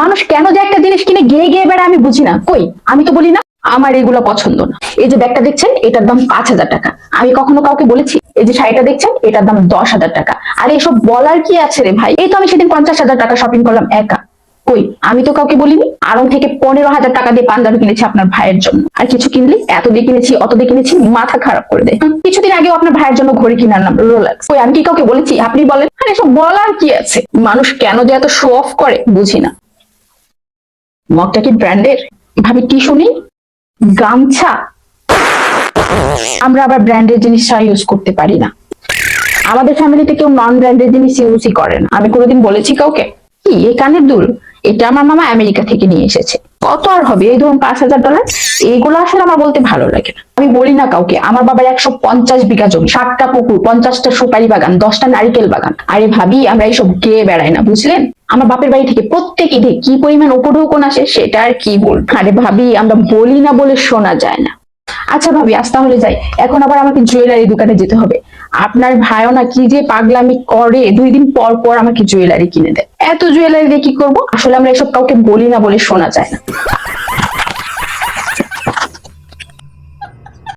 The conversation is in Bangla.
মানুষ কেন যে একটা জিনিস কিনে গিয়ে গিয়ে বেড়ায় আমি বুঝি না। কই? আমি তো বলি না, আমার এগুলো পছন্দ না। এই যে ব্যাগটা দেখছেন, এটার দাম পাঁচ হাজার টাকা। আমি কখনো কাউকে বলেছি, এই যে শাড়িটা দেখছেন, এটার দাম দশ হাজার টাকা। আর এসব বলার কি আছে রে ভাই? এই তো আমি সেদিন পঞ্চাশ হাজার টাকা শপিং করলাম একা। কই? আমি তো কাউকে বলিনি আরং থেকে পনেরো হাজার টাকা দিয়ে পাঞ্জাবি কিনেছি আপনার ভাইয়ের জন্য। আর কিছু কিনলি? এত দিয়ে কিনেছি, অত দিয়ে কিনেছি, মাথা খারাপ করে দেয় কিছুদিন আগেও আপনার ভাইয়ের জন্য ঘড়ি কিনে আনলাম রোলেক্স কই, আমি কি কাউকে বলেছি? আপনি বলেন। আর এসব বলার কি আছে? মানুষ কেন যে এত শো অফ করে, বুঝি না। মগটা কি ব্র্যান্ডের? ভাবি টিস্যু নেই গামছা? আমরা আবার ব্র্যান্ডের জিনিসটা ইউজ করতে পারি না। আমাদের ফ্যামিলিতে কেউ নন ব্র্যান্ডের জিনিস ইউজই করে না। আমি কোনোদিন বলেছি কাউকে? কি, এই কানের দুল? এটা আমার মামা আমেরিকা থেকে নিয়ে এসেছে। কত আর হবে? এই ধরুন পাঁচ হাজার ডলার এইগুলো আসলে আমার বলতে ভালো লাগে না। আমি বলি না কাউকে, আমার বাবার একশো পঞ্চাশ বিঘা জমি ষাটটা পুকুর, পঞ্চাশটা সুপারি বাগান, দশটা নারিকেল বাগান। আরে ভাবি, আমরা এইসব গেয়ে বেড়াই না, বুঝলেন? আমার বাপের বাড়ি থেকে প্রত্যেক ঈদে কি পরিমাণ উপঢৌকন আসে সেটা আর কি বল আরে ভাবি, আমরা বলি না বলে শোনা যায় না। আচ্ছা ভাবি, আজ তাহলে যাই। এখন আবার আমাকে জুয়েলারি দোকানে যেতে হবে। আপনার ভাইও না কি যে পাগলামি করে, দুই দিন পর পর আমাকে জুয়েলারি কিনে দেয়। এত জুয়েলারি দিয়ে কি করব? আসলে আমরা এসব কাউকে বলি না বলে শোনা যায় না।